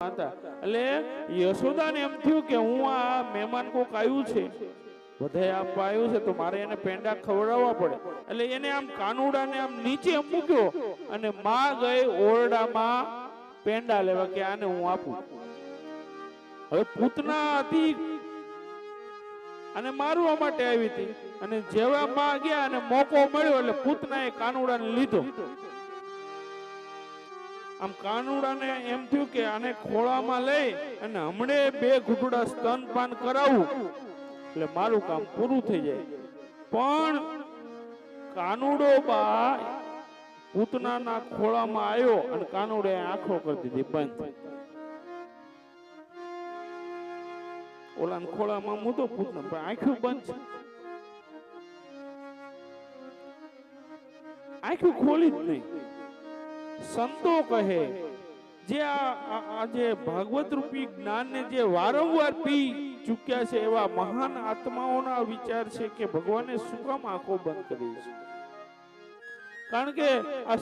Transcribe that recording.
એટલે યશોદાને એમ થયું કે હું આ મહેમાન કોક આવ્યું છે. બધાય આપવા આવ્યું છે તો મારે એને પેંડા ખવડાવવા પડે. એટલે એને આમ કાનુડાને આમ નીચે મૂક્યો અને માં ગઈ ઓરડામાં પેંડા લેવા કે આને હું આપું. હવે પૂતના હતી. અને મારવા માટે આવી હતી. અને જેવા માં ગયા અને મોકો મળ્યો એટલે પૂતનાએ કાનુડાને લીધો. આમ કાનુડાને એમ થયું કે આને ખોળામાં લઈ અને હમણે બે ઘૂંટડા સ્તનપાન કરાવું. એટલે મારું કામ પૂરું થઈ જાય. પણ કાનુડો બા પૂતનાના ખોળામાં આવ્યો અને કાનુડે આંખો કરી દીધી બંધ. ઓલા ખોળામાં મૂતો પૂતના, પણ આંખો બંધ છે. આંખો ખોલી જ નહીં. સંતો કહે, જે આ જે ભાગવત રૂપી જ્ઞાનને જે વારંવાર પી ચૂક્યા છે એવા મહાન આત્માઓના વિચાર છે કે ભગવાને શું કામ આંખો બંધ કરી છે? કારણ કે આ